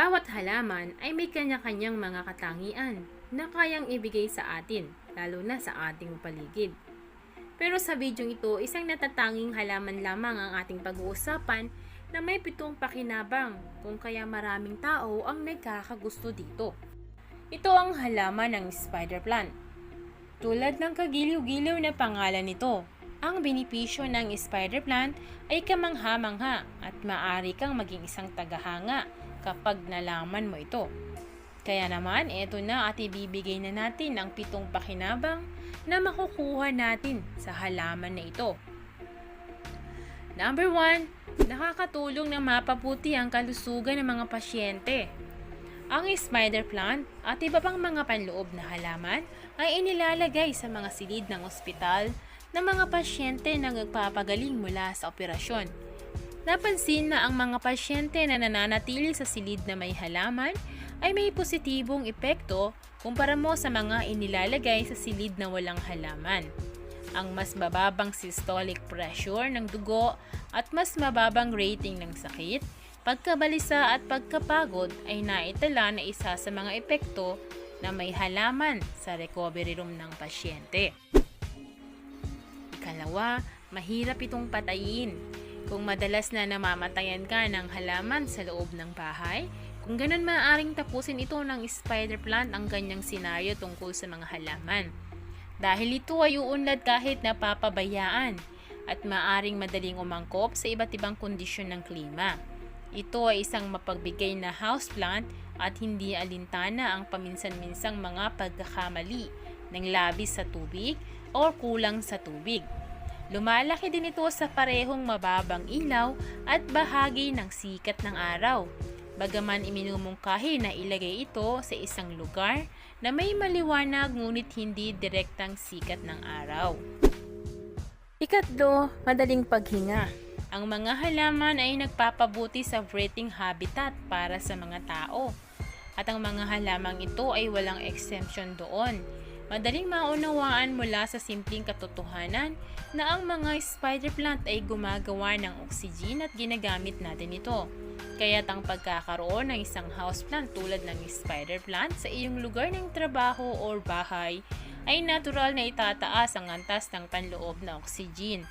Bawat halaman ay may kanya-kanyang mga katangian na kayang ibigay sa atin, lalo na sa ating paligid. Pero sa video ito, isang natatanging halaman lamang ang ating pag-uusapan na may pitong pakinabang kung kaya maraming tao ang nagkakagusto dito. Ito ang halaman ng spider plant. Tulad ng kagiliw-giliw na pangalan nito, ang benepisyo ng spider plant ay kamangha-mangha at maaari kang maging isang tagahanga kapag nalaman mo ito. Kaya naman, eto na at ibibigay na natin ang pitong pakinabang na makukuha natin sa halaman na ito. Number 1, nakakatulong na mapabuti ang kalusugan ng mga pasyente. Ang spider plant at iba pang mga panloob na halaman ay inilalagay sa mga silid ng ospital ng mga pasyente na nagpapagaling mula sa operasyon. Napansin na ang mga pasyente na nananatili sa silid na may halaman ay may positibong epekto kumpara mo sa mga inilalagay sa silid na walang halaman. Ang mas mababang systolic pressure ng dugo at mas mababang rating ng sakit, pagkabalisa at pagkapagod ay naitala na isa sa mga epekto na may halaman sa recovery room ng pasyente. Ikalawa, mahirap itong patayin. Kung madalas na namamatayan ka ng halaman sa loob ng bahay, kung ganun maaaring tapusin ito ng spider plant ang ganyang senaryo tungkol sa mga halaman. Dahil ito ay uunlad kahit napapabayaan at maaring madaling umangkop sa iba't ibang kondisyon ng klima. Ito ay isang mapagbigay na houseplant at hindi alintana ang paminsan-minsang mga pagkakamali ng labis sa tubig o kulang sa tubig. Lumalaki din ito sa parehong mababang ilaw at bahagi ng sikat ng araw. Bagaman iminumungkahi na ilagay ito sa isang lugar na may maliwanag ngunit hindi direktang sikat ng araw. Ikatlo, madaling paghinga. Ang mga halaman ay nagpapabuti sa breathing habitat para sa mga tao. At ang mga halamang ito ay walang exemption doon. Madaling maunawaan mula sa simpleng katotohanan na ang mga spider plant ay gumagawa ng oxygen at ginagamit natin ito. Kaya't ang pagkakaroon ng isang houseplant tulad ng spider plant sa iyong lugar ng trabaho or bahay ay natural na itataas ang antas ng panloob na oxygen.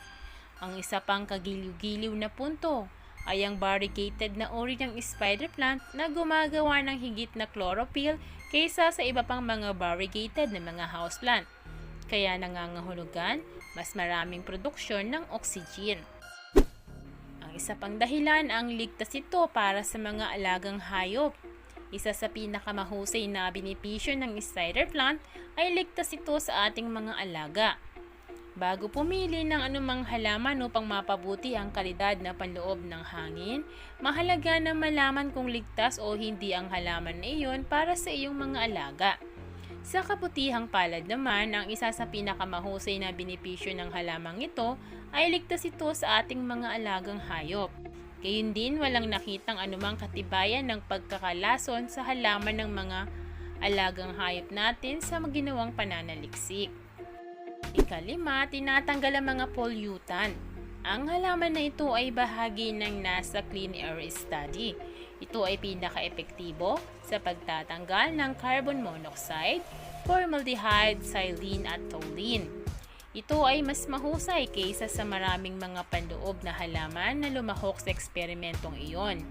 Ang isa pang kagiliw-giliw na punto ay ang variegated na uri ng spider plant na gumagawa ng higit na chlorophyll kaysa sa iba pang mga variegated na mga houseplant. Kaya nangangahulugan mas maraming produksyon ng oxygen. Ang isa pang dahilan ang ligtas ito para sa mga alagang hayop. Isa sa pinakamahusay na benepisyo ng spider plant ay ligtas ito sa ating mga alaga. Bago pumili ng anumang halaman upang mapabuti ang kalidad na panloob ng hangin, mahalaga na malaman kung ligtas o hindi ang halaman na iyon para sa iyong mga alaga. Sa kabutihang palad naman, ang isa sa pinakamahusay na benepisyo ng halamang ito ay ligtas ito sa ating mga alagang hayop. Gayun din walang nakitang anumang katibayan ng pagkakalason sa halaman ng mga alagang hayop natin sa maginawang pananaliksik. Ikalima, tinatanggal ang mga pollutant. Ang halaman na ito ay bahagi ng NASA Clean Air Study. Ito ay pinaka-epektibo sa pagtatanggal ng carbon monoxide, formaldehyde, xylene at toluene. Ito ay mas mahusay kaysa sa maraming mga panloob na halaman na lumahok sa eksperimentong iyon.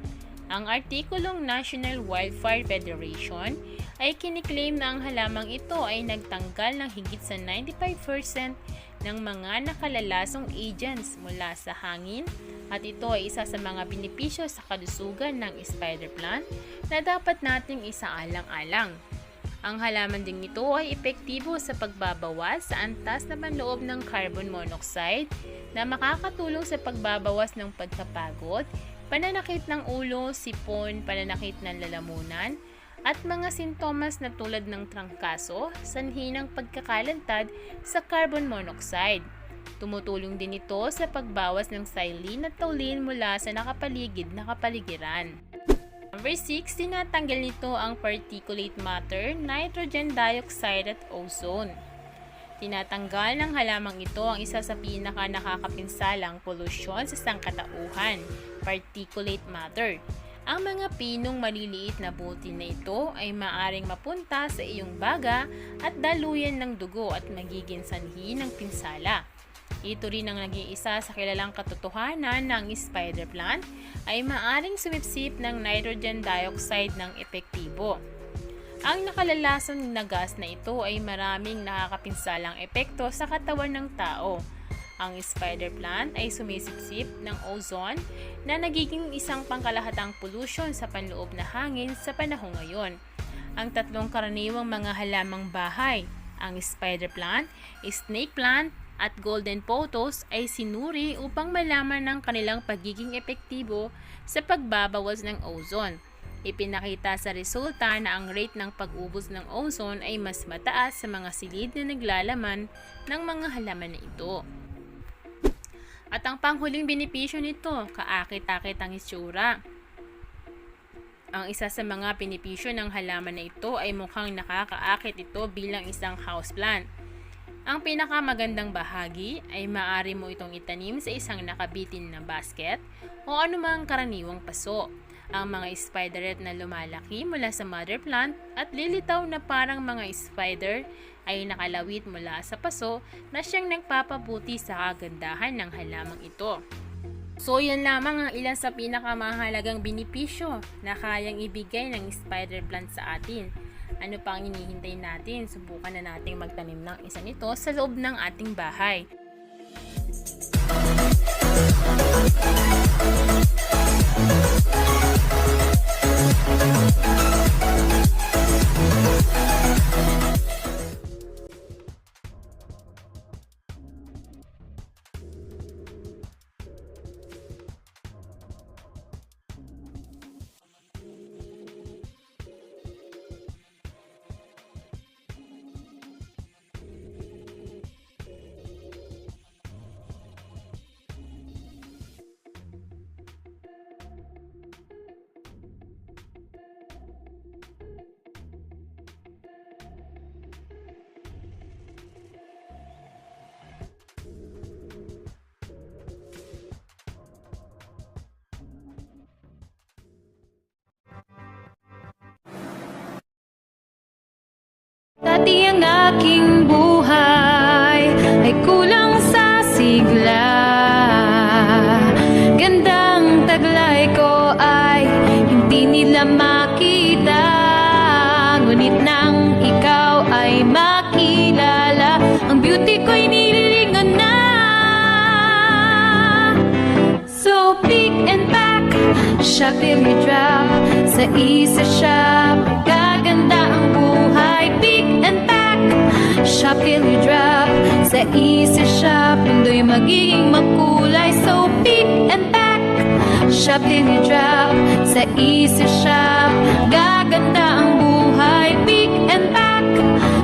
Ang artikulong National Wildfire Federation ay kiniklaim na ang halamang ito ay nagtanggal ng higit sa 95% ng mga nakalalasong agents mula sa hangin at ito ay isa sa mga benepisyo sa kalusugan ng spider plant na dapat nating isaalang-alang. Ang halaman ding ito ay epektibo sa pagbabawas sa antas na panloob ng carbon monoxide na makakatulong sa pagbabawas ng pagkapagod, pananakit ng ulo, sipon, pananakit ng lalamunan, at mga sintomas na tulad ng trangkaso, sanhi ng pagkakalantad sa carbon monoxide. Tumutulong din ito sa pagbawas ng xylene at toluene mula sa nakapaligid na kapaligiran. Number 6, tinatanggal nito ang particulate matter, nitrogen dioxide at ozone. Tinatanggal ng halamang ito ang isa sa pinaka nakakapinsalang polusyon sa sangkatauhan, particulate matter. Ang mga pinong maliliit na butil na ito ay maaring mapunta sa iyong baga at daluyan ng dugo at magiging sanhi ng pinsala. Ito rin ang naging isa sa kilalang katotohanan ng spider plant ay maaring sumipsip ng nitrogen dioxide ng epektibo. Ang nakalalason na gas na ito ay maraming nakakapinsalang epekto sa katawan ng tao. Ang spider plant ay sumisipsip ng ozone na nagiging isang pangkalahatang pollution sa panloob na hangin sa panahon ngayon. Ang tatlong karaniwang mga halamang bahay, ang spider plant, snake plant, at golden photos ay sinuri upang malaman ng kanilang pagiging epektibo sa pagbabawas ng ozone. Ipinakita sa resulta na ang rate ng pag-ubos ng ozone ay mas mataas sa mga silid na naglalaman ng mga halaman na ito. At ang panghuling benepisyo nito, kaakit-akit ang itsura. Ang isa sa mga benepisyo ng halaman na ito ay mukhang nakakaakit ito bilang isang houseplant. Ang pinakamagandang bahagi ay maaari mo itong itanim sa isang nakabitin na basket o anumang karaniwang paso. Ang mga spiderette na lumalaki mula sa mother plant at lilitaw na parang mga spider ay nakalawit mula sa paso na siyang nagpapabuti sa kagandahan ng halamang ito. So yan lamang ang ilan sa pinakamahalagang benepisyo na kayang ibigay ng spider plant sa atin. Ano pa ang hinihintay natin? Subukan na nating magtanim ng isa nito sa loob ng ating bahay. Dati ang aking buhay ay kulang sa sigla. Gandang taglay ko ay hindi nila makita Ngunit nang ikaw ay makilala Ang beauty ko'y nililingon na. So pick and pack, shop you drop Sa isa shop, gaganda ang buhay Pick and pack, shop till you drop. Sa isa shop, mundo'y magiging makulay. So pick and pack, shop till you drop. Sa isa shop, gaganda ang buhay. Pick and pack,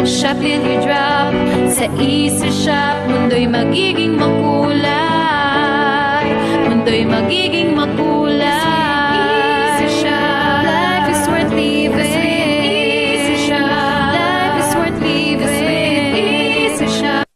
shop till you drop. Sa isa shop, mundo'y magiging makulay